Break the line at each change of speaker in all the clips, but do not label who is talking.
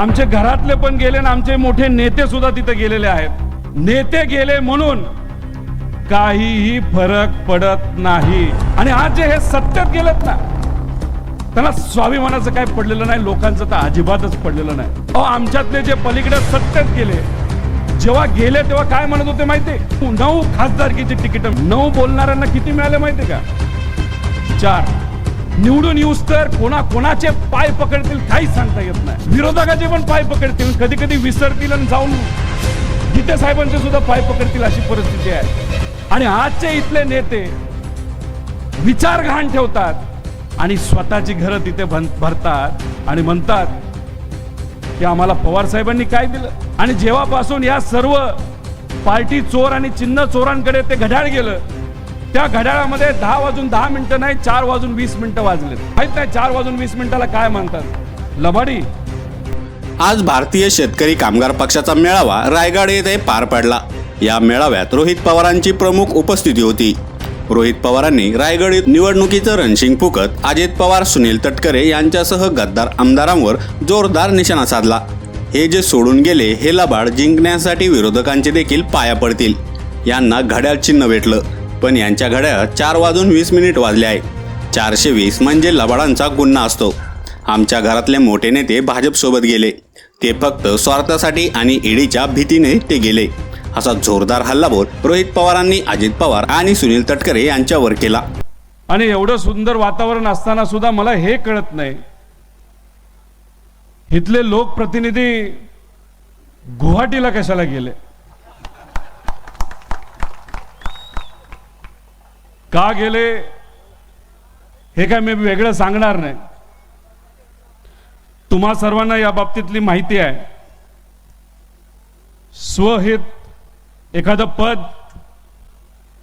आमचे घरातले पण गेले आणि आमचे मोठे नेते सुद्धा तिथे गेलेले आहेत. नेते गेले म्हणून काहीही फरक पडत नाही. आणि आज जे हे सत्यात गेलेत ना त्यांना स्वाभिमानाचं काय पडलेलं नाही लोकांचं तर अजिबातच पडलेलं नाही. अहो आमच्यातले जे पलीकडे सत्यात गेले जेव्हा गेले तेव्हा काय म्हणत होते माहिती नऊ खासदारकीची तिकीट. नऊ बोलणाऱ्यांना किती मिळाले माहिती का? चार. निवडून येऊस तर कोणा कोणाचे पाय पकडतील काहीच सांगता येत नाही. विरोधकाचे पण पाय पकडतील कधी कधी विसरतील आणि जाऊन गीते साहेबांचे सुद्धा पाय पकडतील अशी परिस्थिती आहे. आणि आजचे इथले नेते विचार घाण ठेवतात आणि स्वतःची घरं तिथे भरतात आणि म्हणतात की आम्हाला पवार साहेबांनी काय दिलं? आणि जेव्हापासून या सर्व पार्टी चोर आणि चिन्ह चोरांकडे ते घड्याळ गेलं त्या घड्याळामध्ये दहा वाजून दहा मिनिटं नाही चार वाजून वीस मिनिटं वाजले माहीत नाही चार वाजून वीस मिनिटाला काय म्हणतात. लबाडी.
आज भारतीय शेतकरी कामगार पक्षाचा मेळावा रायगड येथे पार पडला. या मेळाव्यात रोहित पवारांची प्रमुख उपस्थिती होती. रोहित पवारांनी रायगड निवडणुकीचं रणशिंग फुकत अजित पवार सुनील तटकरे यांच्यासह गद्दार आमदारांवर जोरदार निशाणा साधला. हे जे सोडून गेले हे लबाड जिंकण्यासाठी विरोधकांचे देखील पाया पडतील. यांना घड्याळ चिन्ह भेटलं. पण यांच्या घड्यात चार वाजून वीस मिनिट वाजले आहे चारशे वीस म्हणजे लबाडांचा गुन्हा असतो. आमच्या घरातले मोठे नेते भाजपसोबत गेले. ते फक्त स्वार्थासाठी आणि ईडीच्या भीतीने ते गेले. असा जोरदार हल्लाबोल रोहित पवारांनी अजित पवार आणि सुनील तटकरे यांच्यावर केला.
आणि एवढं सुंदर वातावरण असताना सुद्धा मला हे कळत नाही. इथले लोकप्रतिनिधी गुवाहाटीला कशाला गेले? का गेले हे काय मी वेगळं सांगणार नाही. तुम्हा सर्वांना या बाबतीतली माहिती आहे. स्वहित एखादं पद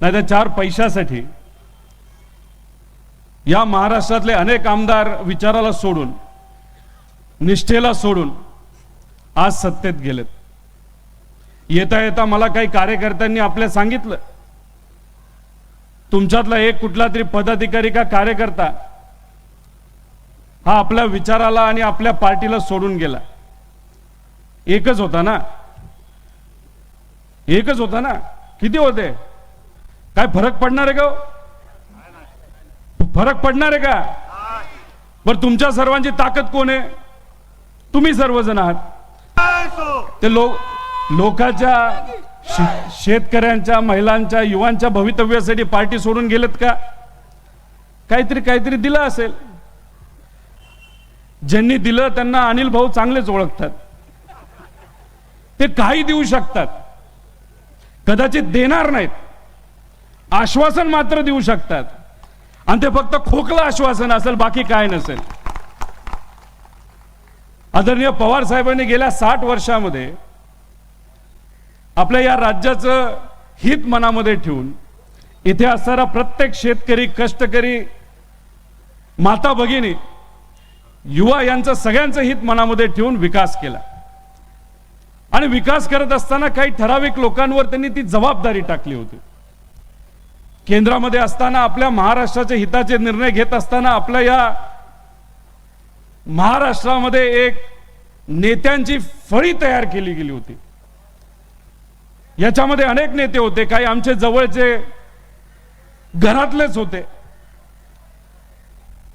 नाही तर चार पैशासाठी या महाराष्ट्रातले अनेक आमदार विचाराला सोडून निष्ठेला सोडून आज सत्तेत गेलेत. येता येता मला काही कार्यकर्त्यांनी आपल्या सांगितलं. तुमच्यातला एक कुठला तरी पदाधिकारी का कार्यकर्ता हा आपल्या विचाराला आणि आपल्या पार्टीला सोडून गेला. एकच होता ना? एकच होता ना? किती होते? काय फरक पडणार आहे का फरक पडणार आहे का? बरं तुमच्या सर्वांची ताकद कोण आहे? तुम्ही सर्वजण आहात. ते लोक लोकाच्या शेतकऱ्यांच्या महिलांच्या युवांच्या भवितव्यासाठी पार्टी सोडून गेलेत का? काहीतरी काहीतरी दिलं असेल. ज्यांनी दिलं त्यांना अनिल भाऊ चांगलेच ओळखतात. ते काही देऊ शकतात. कदाचित देणार नाहीत. आश्वासन मात्र देऊ शकतात. आणि ते फक्त खोकलं आश्वासन असेल बाकी काय नसेल. आदरणीय पवार साहेबांनी गेल्या साठ वर्षामध्ये आपल्या या राज्याचं हित मनामध्ये ठेवून इथे असणारा प्रत्येक शेतकरी कष्टकरी माता भगिनी युवा यांचं सगळ्यांचं हित मनामध्ये ठेवून विकास केला. आणि विकास करत असताना काही ठराविक लोकांवर त्यांनी ती जबाबदारी टाकली होती. केंद्रामध्ये असताना आपल्या महाराष्ट्राच्या हिताचे निर्णय घेत असताना आपल्या या महाराष्ट्रामध्ये एक नेत्यांची फळी तयार केली गेली होती. याच्यामध्ये अनेक नेते होते काही आमचे जवळचे घरातलेच होते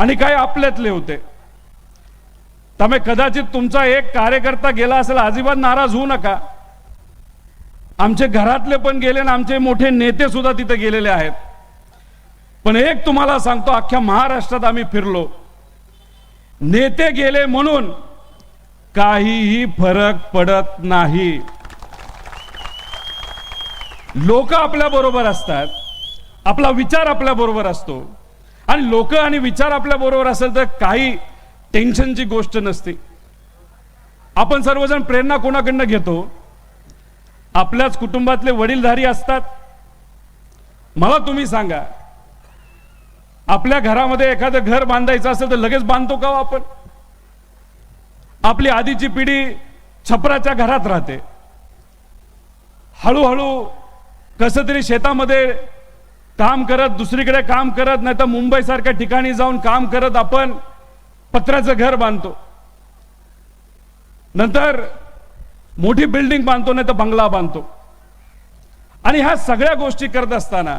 आणि काही आपल्यातले होते. त्यामुळे कदाचित तुमचा एक कार्यकर्ता गेला असेल अजिबात नाराज होऊ नका. आमचे घरातले पण गेले आणि आमचे मोठे नेते सुद्धा तिथे गेलेले आहेत. पण एक तुम्हाला सांगतो अख्ख्या महाराष्ट्रात आम्ही फिरलो. नेते गेले म्हणून काहीही फरक पडत नाही. लोक आपल्या बरोबर असतात. आपला विचार आपल्या बरोबर असतो. आणि लोक आणि विचार आपल्या बरोबर असेल तर काही टेन्शनची गोष्ट नसते. आपण सर्वजण प्रेरणा कोणाकडनं घेतो? आपल्याच कुटुंबातले वडीलधारी असतात. मला तुम्ही सांगा आपल्या घरामध्ये एखादं घर बांधायचं असेल तर लगेच बांधतो का हो आपण? आपली आधीची पिढी छपराच्या घरात राहते. हळूहळू कसं तरी शेतामध्ये काम करत दुसरीकडे काम करत नाही तर मुंबईसारख्या ठिकाणी जाऊन काम करत आपण पत्र्याचं घर बांधतो. नंतर मोठी बिल्डिंग बांधतो नाही तर बंगला बांधतो. आणि ह्या सगळ्या गोष्टी करत असताना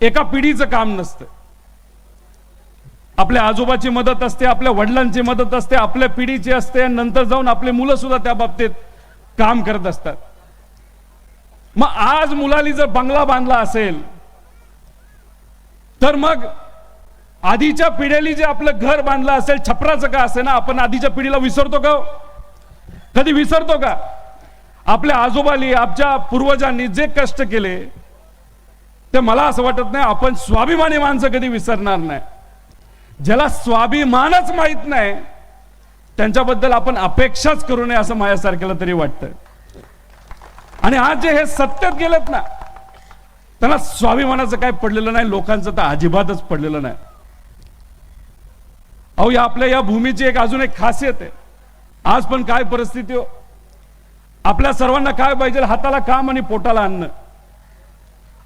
एका पिढीचं काम नसतं. आपल्या आजोबाची मदत असते आपल्या वडिलांची मदत असते आपल्या पिढीची असते आणि नंतर जाऊन आपले मुलं सुद्धा त्या बाबतीत काम करत असतात. मग आज मुलाली जर बंगला बांधला असेल तर मग आधीच्या पिढीली जे आपलं घर बांधलं असेल छपराचं का असे ना आपण आधीच्या पिढीला विसरतो का हो? कधी विसरतो का? आपल्या आजोबाली आपल्या पूर्वजांनी जे कष्ट केले ते मला असं वाटत नाही आपण स्वाभिमानी माणसं कधी विसरणार नाही. ज्याला स्वाभिमानच माहीत नाही त्यांच्याबद्दल आपण अपेक्षाच करू नये असं माझ्यासारख्याला तरी वाटतं आणि आज जे हे सत्यात गेलेत ना त्यांना स्वाभिमानाचं काय पडलेलं नाही लोकांचं तर अजिबातच पडलेलं नाही. अहो या आपल्या या भूमीची एक अजून एक खासियत आहे. आज पण काय परिस्थिती हो? आपल्या सर्वांना काय पाहिजे हाताला काम आणि पोटाला अन्न.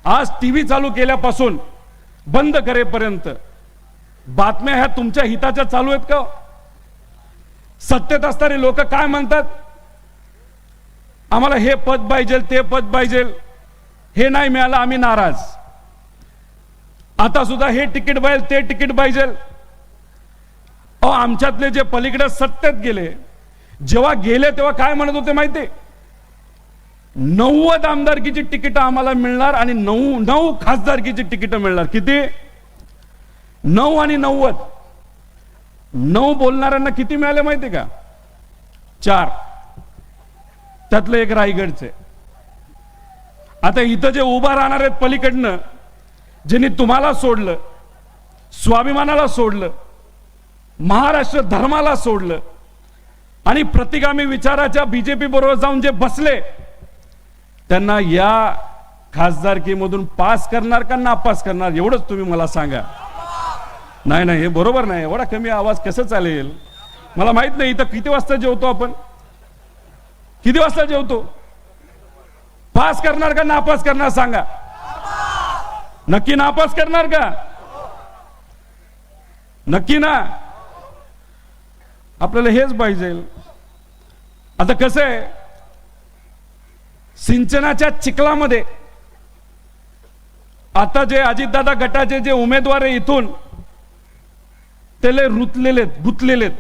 आज टीव्ही चालू केल्यापासून बंद करेपर्यंत बातम्या ह्या तुमच्या हिताच्या चालू आहेत का सत्यत सत्तेत असणारे लोक काय म्हणतात? आम्हाला हे पद पाहिजे ते पद पाहिजे. हे नाही मिळालं आम्ही नाराज. आता सुद्धा हे तिकीट पाहिजे ते तिकीट पाहिजे. अहो आमच्यातले जे पलीकडे सत्तेत गेले जेव्हा गेले तेव्हा काय म्हणत होते माहिती नव्वद आमदारकीची तिकीटं आम्हाला मिळणार आणि नऊ नऊ खासदारकीची तिकीटं मिळणार. किती? नऊ आणि नव्वद. नऊ बोलणाऱ्यांना किती मिळाले माहिती का? चार. त्यातलं एक रायगडचे आता इथं जे उभा राहणार आहेत पलीकडनं ज्यांनी तुम्हाला सोडलं स्वाभिमानाला सोडलं महाराष्ट्र धर्माला सोडलं आणि प्रतिगामी विचाराच्या बीजेपी बरोबर जाऊन जे बसले त्यांना या खासदारकीमधून पास करणार का नापास करणार एवढंच तुम्ही मला सांगा. नाही नाही हे बरोबर नाही. एवढा कमी आवाज कसं चालेल? मला माहीत नाही इथं किती वाजता जेवतो आपण? किती वाजता जेवतो? पास करणार का नापास करणार सांगा. नक्की नापास करणार का? नक्की ना? आपल्याला हेच पाहिजे. आता कसं आहे? सिंचनाच्या चिखलामध्ये आता जे अजितदादा गटाचे जे उमेदवार आहे इथून ते लय रुतलेले आहेत, गुंतलेले आहेत.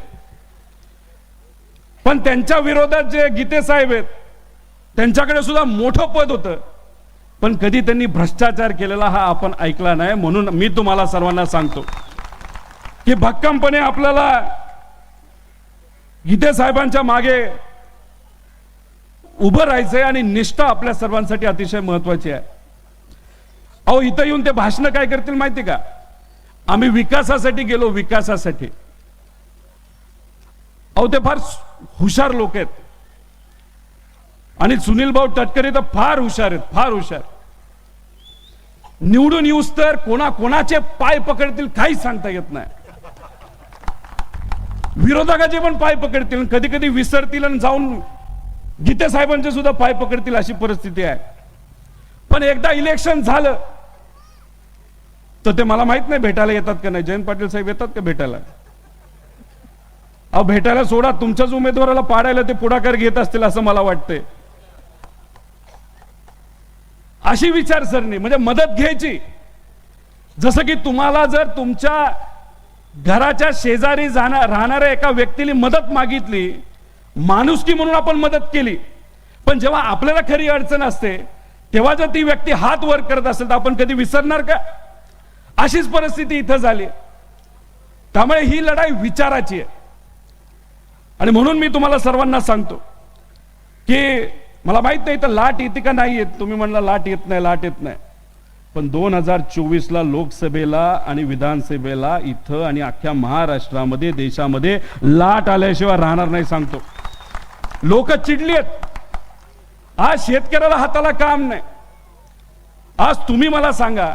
पण त्यांच्या विरोधात जे गीते साहेब आहेत त्यांच्याकडे सुद्धा मोठं पद होतं. पण कधी त्यांनी भ्रष्टाचार केलेला हा आपण ऐकला नाही म्हणून मी तुम्हाला सर्वांना सांगतो की भक्कमपणे आपल्याला गीते साहेबांच्या मागे उभं राहायचंय आणि निष्ठा आपल्या सर्वांसाठी अतिशय महत्वाची आहे. अहो इथं येऊन ते भाषण काय करतील माहिती का? आम्ही विकासासाठी गेलो विकासासाठी. अहो ते फार हुशार लोक आहेत. आणि सुनील भाऊ तटकरे तर फार हुशार आहेत फार हुशार. निवडून येऊस तर कोणा कोणाचे पाय पकडतील काहीच सांगता येत नाही. विरोधकाचे पण पाय पकडतील कधी कधी विसरतील आणि जाऊन गीते साहेबांचे सुद्धा पाय पकडतील अशी परिस्थिती आहे. पण एकदा इलेक्शन झालं तर ते मला माहीत नाही भेटायला येतात का नाही. जयंत पाटील साहेब येतात का भेटायला? अहो भेटायला सोडा तुमच्याच उमेदवाराला पाडायला ते पुढाकार घेत असतील असं मला वाटतंय. अशी विचारसरणी म्हणजे मदत घ्यायची. जसं की तुम्हाला जर तुमच्या घराच्या शेजारी जाणार राहणाऱ्या एका व्यक्तीने मदत मागितली माणुसकी म्हणून आपण मदत केली पण जेव्हा आपल्याला खरी अडचण असते तेव्हा जर ती व्यक्ती हात वर करत असेल तर आपण कधी विसरणार का? अशीच परिस्थिती इथं झाली. त्यामुळे ही लढाई विचाराची आहे. आणि म्हणून मी तुम्हाला सर्वांना सांगतो की मला माहीत नाही तर लाट येते का नाही येत. तुम्ही म्हणला लाट येत नाही लाट येत नाही. पण दोन हजार चोवीसला लोकसभेला आणि विधानसभेला इथं आणि अख्ख्या महाराष्ट्रामध्ये देशामध्ये लाट आल्याशिवाय राहणार नाही सांगतो. लोक चिडली आहेत. आज शेतकऱ्याला हाताला काम नाही. आज तुम्ही मला सांगा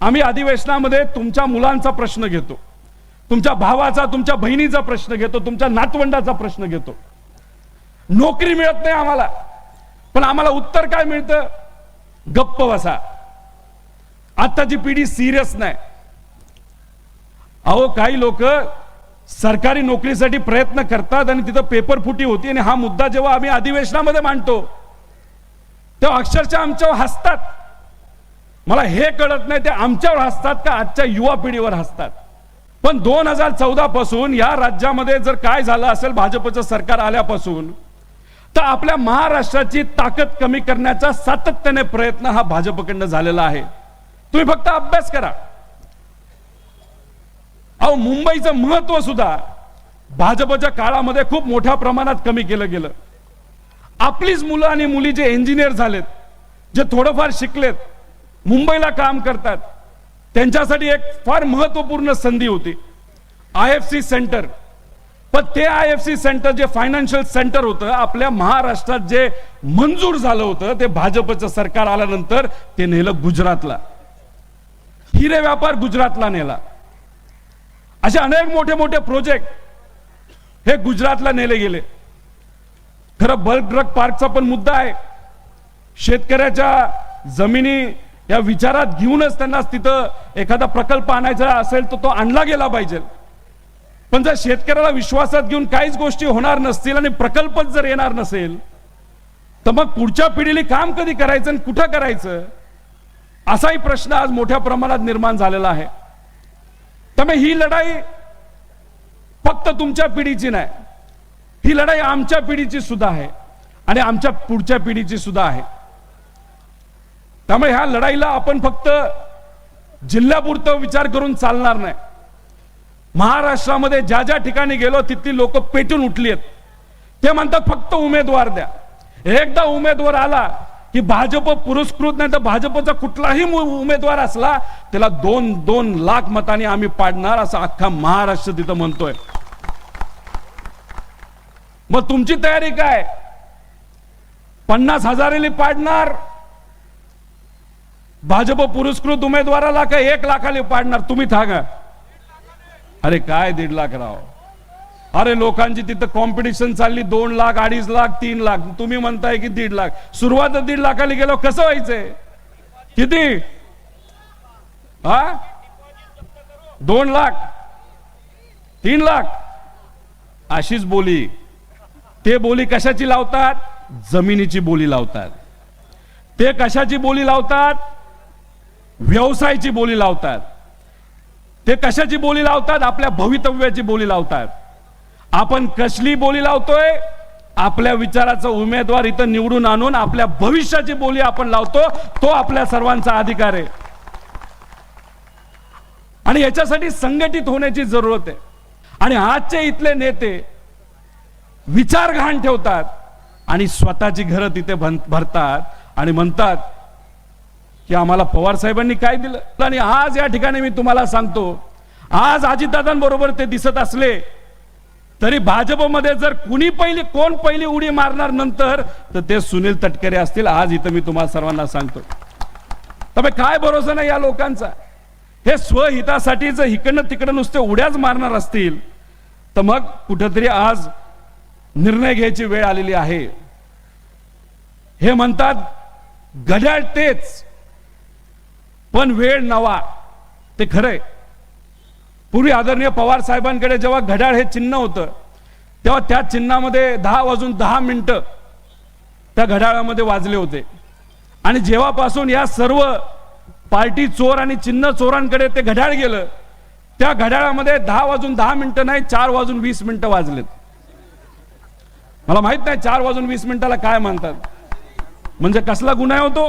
आम्ही अधिवेशनामध्ये तुमच्या मुलांचा प्रश्न घेतो. तुमच्या भावाचा तुमच्या बहिणीचा प्रश्न घेतो तुमच्या नातवंडाचा प्रश्न घेतो. नोकरी मिळत नाही आम्हाला. पण आम्हाला उत्तर काय मिळतं? गप्प बसा. आताची पिढी सिरियस नाही. अहो काही लोक सरकारी नोकरीसाठी प्रयत्न करतात आणि तिथं पेपर फुटी होती आणि हा मुद्दा जेव्हा आम्ही अधिवेशनामध्ये मांडतो तेव्हा अक्षरशः आमच्यावर हसतात. मला हे कळत नाही ते आमच्यावर हसतात का आजच्या युवा पिढीवर हसतात? पण दोन हजार चौदा पासून या राज्यामध्ये जर काय झालं असेल भाजपचं सरकार आल्यापासून तर आपल्या महाराष्ट्राची ताकद कमी करण्याचा सातत्याने प्रयत्न हा भाजपकडनं झालेला आहे. तुम्ही फक्त अभ्यास करा. अहो मुंबईचं महत्त्व सुद्धा भाजपच्या काळामध्ये खूप मोठ्या प्रमाणात कमी केलं गेलं. आपलीच मुलं आणि मुली जे इंजिनियर झालेत जे थोडंफार शिकलेत मुंबईला काम करतात त्यांच्यासाठी एक फार महत्त्वपूर्ण संधी होती. I F C centre. पण ते आय एफ सी सेंटर जे फायनान्शियल सेंटर होतं आपल्या महाराष्ट्रात जे मंजूर झालं होतं ते भाजपचं सरकार आल्यानंतर ते नेलं गुजरातला. हिरे व्यापार गुजरातला नेला. असे अनेक मोठे मोठे प्रोजेक्ट हे गुजरातला नेले गेले. खरं बल्क ड्रग पार्कचा पण मुद्दा आहे. शेतकऱ्याच्या जमिनी या विचारात घेऊनच त्यांना तिथं एखादा प्रकल्प आणायचा असेल तर तो आणला गेला पाहिजे. पण जर शेतकऱ्याला विश्वासात घेऊन काहीच गोष्टी होणार नसतील आणि प्रकल्पच जर येणार नसेल तर मग पुढच्या पिढीला काम कधी करायचं आणि कुठं करायचं? असाही प्रश्न आज मोठ्या प्रमाणात निर्माण झालेला आहे. त्यामुळे ही लढाई फक्त तुमच्या पिढीची नाही ही लढाई आमच्या पिढीची सुद्धा आहे आणि आमच्या पुढच्या पिढीची सुद्धा आहे. त्यामुळे ह्या लढाईला आपण फक्त जिल्ह्यापुरतं विचार करून चालणार नाही. महाराष्ट्रामध्ये ज्या ज्या ठिकाणी गेलो तिथली लोक पेटून उठली आहेत ते म्हणतात फक्त उमेदवार द्या. एकदा उमेदवार आला की भाजप पुरस्कृत नाही तर भाजपचा कुठलाही उमेदवार असला त्याला दोन दोन लाख मताने आम्ही पाडणार असं अख्खा महाराष्ट्र तिथं म्हणतोय. मग तुमची तयारी काय? पन्नास हजारेली पाडणार भाजप पुरस्कृत उमेदवाराला का एक लाखाले पाडणार? तुम्ही थांगा अरे काय दीड लाख राव? अरे लोकांची तिथं कॉम्पिटिशन चालली दोन लाख अडीच लाख तीन लाख. तुम्ही म्हणताय की दीड लाख. सुरुवात दीड लाखाली गेलो कसं व्हायचंय किती? हा? दोन लाख. तीन लाख. अशीच बोली. ते बोली कशाची लावतात? जमिनीची बोली लावतात. ते कशाची बोली लावतात? व्यवसायाची बोली लावतात. ते कशाची बोली लावतात? आपल्या भवितव्याची बोली लावतात. आपण कसली बोली लावतोय? आपल्या विचाराचा उमेदवार इथं निवडून आणून आपल्या भविष्याची बोली आपण लावतो तो आपल्या सर्वांचा अधिकार आहे. आणि याच्यासाठी संघटित होण्याची जरूरत आहे. आणि आजचे इथले नेते विचार घाण ठेवतात आणि स्वतःची घरं तिथे भरतात आणि म्हणतात की आम्हाला पवार साहेबांनी काय दिलं? आणि आज या ठिकाणी मी तुम्हाला सांगतो आज अजितदादांबरोबर ते दिसत असले तरी भाजपमध्ये जर कुणी पहिली कोण पहिली उडी मारणार नंतर तर ते सुनील तटकरे असतील. आज इथं मी तुम्हाला सर्वांना सांगतो. त्यामुळे काय भरोसा नाही या लोकांचा? हे स्वहितासाठी जर इकडनं तिकडं नुसते उड्याच मारणार असतील तर मग कुठंतरी आज निर्णय घ्यायची वेळ आलेली आहे. हे म्हणतात घड्याळ तेच. पण वेळ नवा. ते खरंय. पूर्वी आदरणीय पवार साहेबांकडे जेव्हा घड्याळ हे चिन्ह होतं तेव्हा त्या चिन्हामध्ये दहा वाजून दहा मिनटं त्या घड्याळामध्ये वाजले होते. आणि जेव्हापासून या सर्व पार्टी चोर आणि चिन्ह चोरांकडे ते घड्याळ गेलं त्या घड्याळामध्ये दहा वाजून दहा मिनिटं नाही चार वाजून वीस मिनिटं वाजलेत. मला माहीत नाही चार वाजून वीस मिनिटाला काय म्हणतात म्हणजे कसला गुन्हा होतो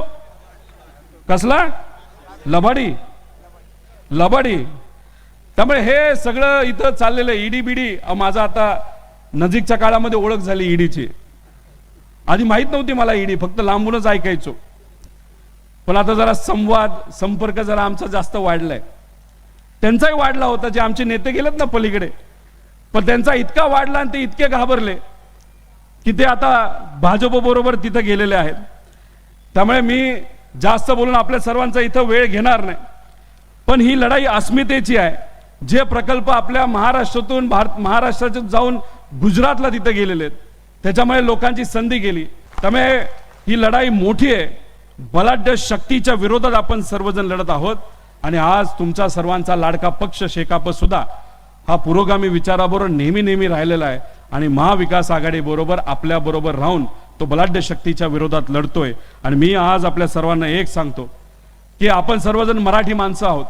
कसला? लबाडी. लबाडी. त्यामुळे हे सगळं इथं चाललेलं ईडी बीडी माझा आता नजीकच्या काळामध्ये ओळख झाली ईडीची आधी माहीत नव्हती मला ईडी फक्त लांबूनच ऐकायचो. पण आता जरा संवाद संपर्क जरा आमचा जास्त वाढलाय. त्यांचाही वाढला होता जे आमचे नेते गेलेत ना पलीकडे. पण त्यांचा इतका वाढला आणि ते इतके घाबरले की ते आता भाजप बरोबर तिथं गेलेले आहेत. त्यामुळे मी जास्त बोलून आपल्या सर्वांचा इथं वेळ घेणार नाही. पण ही लढाई अस्मितेची आहे. जे प्रकल्प आपल्या महाराष्ट्रातून भारत महाराष्ट्रातून जाऊन गुजरातला तिथं गेलेले आहेत. त्याच्यामुळे लोकांची संधी गेली. त्यामुळे ही लढाई मोठी आहे. बलाढ्य शक्तीच्या विरोधात आपण सर्वजण लढत आहोत. आणि आज तुमचा सर्वांचा लाडका पक्ष शेकाप सुद्धा हा पुरोगामी विचाराबरोबर नेहमी नेहमी राहिलेला आहे. आणि महाविकास आघाडीबरोबर आपल्याबरोबर राहून तो बलाढ्य शक्तीच्या विरोधात लढतोय. आणि मी आज आपल्या सर्वांना एक सांगतो की आपण सर्वजण मराठी माणसं आहोत.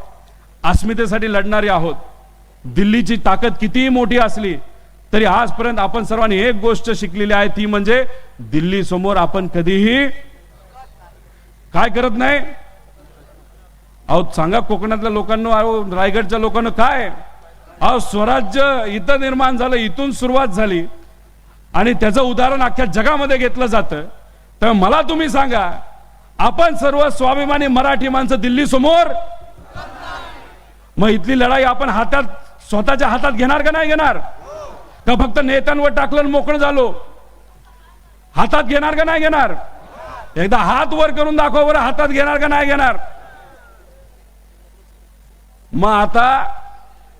अस्मितेसाठी लढणारी आहोत. दिल्लीची ताकद कितीही मोठी असली तरी आजपर्यंत आपण सर्वांनी एक गोष्ट शिकलेली आहे ती म्हणजे दिल्ली समोर आपण कधीही काय करत नाही? अहो सांगा कोकणातल्या लोकांना अहो रायगडच्या लोकांना काय? अहो स्वराज्य इथं निर्माण झालं इथून सुरुवात झाली. आणि त्याचं उदाहरण अख्ख्या जगामध्ये घेतलं जातं. तर मला तुम्ही सांगा आपण सर्व स्वाभिमानी मराठी माणसं दिल्ली समोर? मग इथली लढाई आपण हातात स्वतःच्या हातात घेणार का नाही घेणार? का फक्त नेत्यांवर टाकलं मोकळं झालो? हातात घेणार का नाही घेणार? एकदा हात वर करून दाखवा बरं हातात घेणार का नाही घेणार? मग आता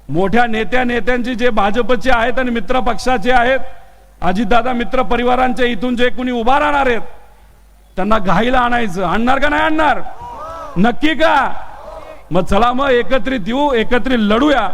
मोठ्या नेत्या नेत्यांची जे भाजपचे आहेत आणि मित्र पक्षाचे आहेत अजितदादा मित्र परिवारांच्या इथून जे कुणी उभा राहणार आहेत त्यांना घाईला आणायचं. आणणार का नाही आणणार? नक्की का? मग चला मग एकत्रित येऊ एकत्रित लढूया.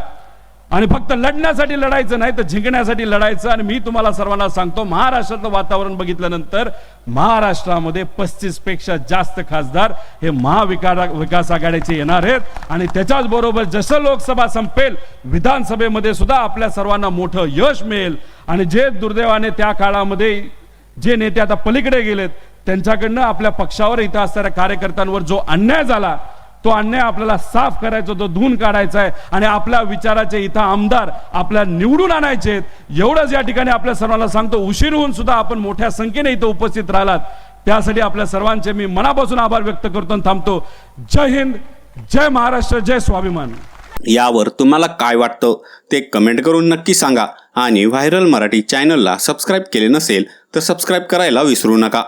आणि फक्त लढण्यासाठी लढायचं नाही तर जिंकण्यासाठी लढायचं. आणि मी तुम्हाला सर्वांना सांगतो महाराष्ट्रातलं वातावरण बघितल्यानंतर महाराष्ट्रामध्ये पस्तीसपेक्षा जास्त खासदार हे महाविकास विकास आघाडीचे येणार आहेत. आणि त्याच्याच बरोबर जसं लोकसभा संपेल विधानसभेमध्ये सुद्धा आपल्या सर्वांना मोठं यश मिळेल. आणि जे दुर्दैवाने त्या काळामध्ये जे नेते आता पलीकडे गेलेत त्यांच्याकडनं आपल्या पक्षावर इथं असणाऱ्या कार्यकर्त्यांवर जो अन्याय झाला तो अन्याय आपल्याला साफ करायचा तो धुवून काढायचा आहे. आणि आपल्या विचाराचे इथं आमदार आपल्या निवडून आणायचे आहेत. एवढंच या ठिकाणी आपल्या सर्वांना सांगतो उशीर होऊन सुद्धा आपण मोठ्या संख्येने इथं उपस्थित राहिलात. त्यासाठी आपल्या सर्वांचे मी मनापासून आभार व्यक्त करतो आणि थांबतो. जय हिंद जय महाराष्ट्र जय स्वाभिमान.
यावर तुम्हाला काय वाटतं ते कमेंट करून नक्की सांगा. आणि व्हायरल मराठी चॅनलला सबस्क्राईब केले नसेल तर सबस्क्राईब करायला विसरू नका.